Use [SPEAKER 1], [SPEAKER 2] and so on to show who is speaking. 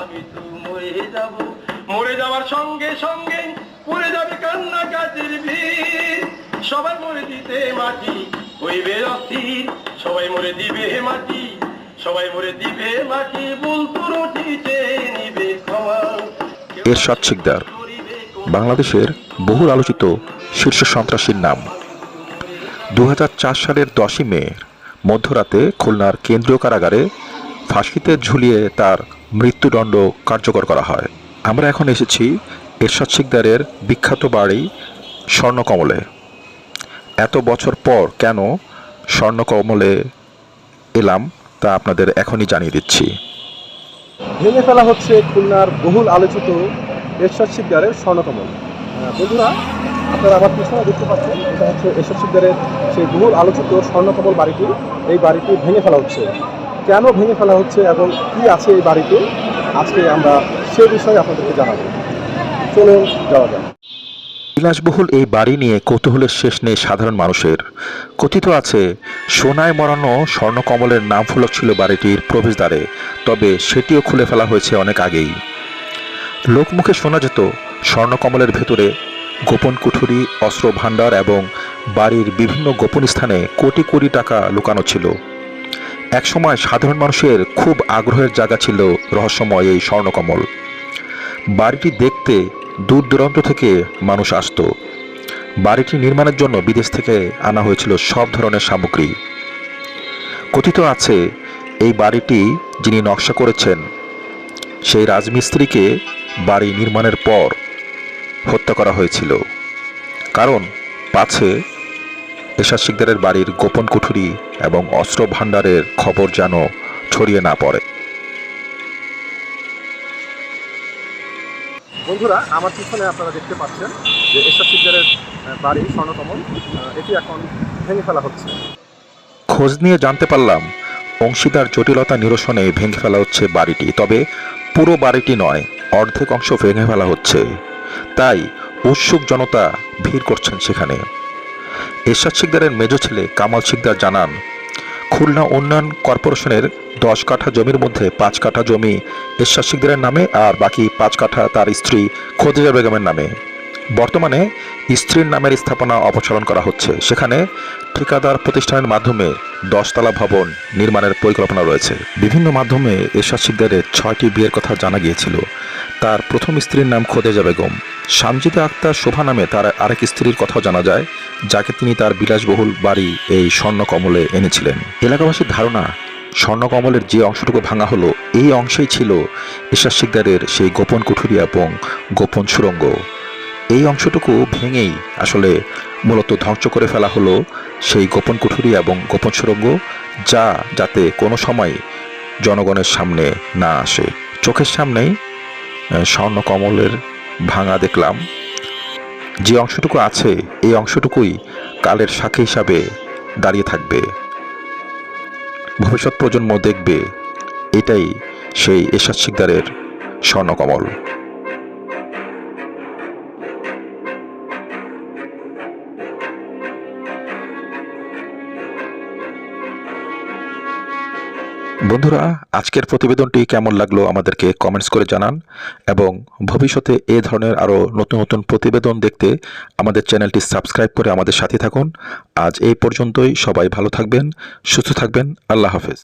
[SPEAKER 1] আমি তো মরে যাব। মরে যাওয়ার সঙ্গে সঙ্গে পড়ে যাবে কান্না কাজের ভিড়। সবাই মরে দিতে মাটি হইবে অস্থির। সবাই মরে দিবে মাটি সবাই মরে দিবে মাটি। বলতো রটিতে নিবে ক্ষমা
[SPEAKER 2] এরশাদ শিকদার। বাংলাদেশের বহুল আলোচিত শীর্ষ সন্ত্রাসীর নাম। দু হাজার চার সালের দশই মে মধ্যরাতে খুলনার কেন্দ্রীয় কারাগারে ফাঁসিতে ঝুলিয়ে তার মৃত্যুদণ্ড কার্যকর করা হয়। আমরা এখন এসেছি এরশাদ শিকদারের বিখ্যাত বাড়ি স্বর্ণকমলে। এত বছর পর কেন স্বর্ণকমলে এলাম তা আপনাদের এখনই জানিয়ে দিচ্ছি।
[SPEAKER 3] ভেঙে ফেলা হচ্ছে খুলনার বহুল আলোচিত এরশাদ শিকদারের স্বর্ণকমল। বন্ধুরা, আপনারা আমার পিছনে দেখতে পাচ্ছেন, এটা হচ্ছে এরশাদ শিকদারের সেই বহুল আলোচিত স্বর্ণকমল বাড়িটি। এই বাড়িটি ভেঙে ফেলা হচ্ছে। কেন ভেঙে ফেলা হচ্ছে এবং কি আছে এই বাড়িতে? আজকে আমরা সে বিষয়ে আপনাদেরকে জানাব। চলুন, যাওয়া যাক।
[SPEAKER 2] বিলাসবহুল এই বাড়ি নিয়ে কৌতূহলের শেষ নেই সাধারণ মানুষের। কথিত আছে, সোনায় মরানো স্বর্ণকমলের নাম ফলক ছিল বাড়িটির প্রবেশদ্বারে, তবে সেটিও খুলে ফেলা হয়েছে অনেক আগেই। লোকমুখে শোনা যেত, স্বর্ণকমলের ভেতরে গোপন কুঠুরি অস্ত্র ভাণ্ডার এবং বাড়ির বিভিন্ন গোপন স্থানে কোটি কোটি টাকা লুকানো ছিল। একসময় সাধারণ মানুষের খুব আগ্রহের জায়গা ছিল রহস্যময় এই স্বর্ণকমল। বাড়িটি দেখতে দূর দূরান্ত থেকে মানুষ আসতো। বাড়িটি নির্মাণের জন্য বিদেশ থেকে আনা হয়েছিল সব ধরনের সামগ্রী। কথিত আছে, এই বাড়িটি যিনি নকশা করেছেন, সেই রাজমিস্ত্রিকে বাড়ি নির্মাণের পর হত্যা করা হয়েছিল। কারণ পাছে এশাদ শিকদারের বাড়ির গোপন কুঠুরি এবং অস্ত্র ভাণ্ডারের খবর যেন ছড়িয়ে না পড়ে।
[SPEAKER 3] বন্ধুরা আমার পিছনে আপনারা দেখতে পাচ্ছেন যে এরশাদ শিকদারের বাড়ি স্বর্ণকমল এটি এখন ভেঙে ফেলা হচ্ছে।
[SPEAKER 2] খোঁজ নিয়ে জানতে পারলাম অংশীদার জটিলতা নিরসনে ভেঙে ফেলা হচ্ছে বাড়িটি তবে পুরো বাড়িটি নয় অর্ধেক অংশ ভেঙে ফেলা হচ্ছে। তাই উৎসুক জনতা ভিড় করছেন সেখানে। এরশাদ শিকদারের মেজ ছেলে কামাল শিকদার জানান, খুলনা উন্নয়ন কর্পোরেশনের দশ কাঠা জমির মধ্যে পাঁচ কাঠা জমি এরশাদ শিকদারের নামে আর বাকি পাঁচ কাঠা তার স্ত্রী খদিজা বেগমের নামে। বর্তমানে স্ত্রীর নামের স্থাপনা অপসারণ করা হচ্ছে। সেখানে ঠিকাদার প্রতিষ্ঠানের মাধ্যমে দশতলা ভবন নির্মাণের পরিকল্পনা রয়েছে। বিভিন্ন মাধ্যমে এরশাদ শিকদারের ছয়টি বিয়ের কথা জানা গিয়েছিল। তার প্রথম স্ত্রীর নাম খোদেজা বেগম। সামজিদা আক্তার শোভা নামে তার আরেক স্ত্রীর কথাও জানা যায়, যাকে তিনি তার বিলাসবহুল বাড়ি এই স্বর্ণকমলে এনেছিলেন। এলাকাবাসীর ধারণা, স্বর্ণকমলের যে অংশটুকু ভাঙা হলো, এই অংশেই ছিল এরশাদ শিকদারের সেই গোপন কুঠুরি এবং গোপন সুরঙ্গ। এই অংশটুকু ভেঙেই আসলে মূলত ধ্বংস করে ফেলা হলো সেই গোপন কুঠুরি এবং গোপন সুরঙ্গ, যা যাতে কোনো সময় জনগণের সামনে না আসে। চোখের সামনেই স্বর্ণকমলের ভাঙা দেখলাম। যে অংশটুকু আছে, এই অংশটুকুই কালের সাক্ষী হিসাবে দাঁড়িয়ে থাকবে। ভবিষ্যৎ প্রজন্ম দেখবে, এটাই সেই এরশাদ শিকদারের স্বর্ণকমল। বন্ধুরা, আজকের প্রতিবেদনটি কেমন লাগল আমাদেরকে কমেন্টস করে জানান এবং ভবিষ্যতে এ ধরনের আরও নতুন নতুন প্রতিবেদন দেখতে আমাদের চ্যানেলটি সাবস্ক্রাইব করে আমাদের সাথে থাকুন। আজ এই পর্যন্তই, সবাই ভালো থাকবেন, সুস্থ থাকবেন, আল্লাহ হাফেজ।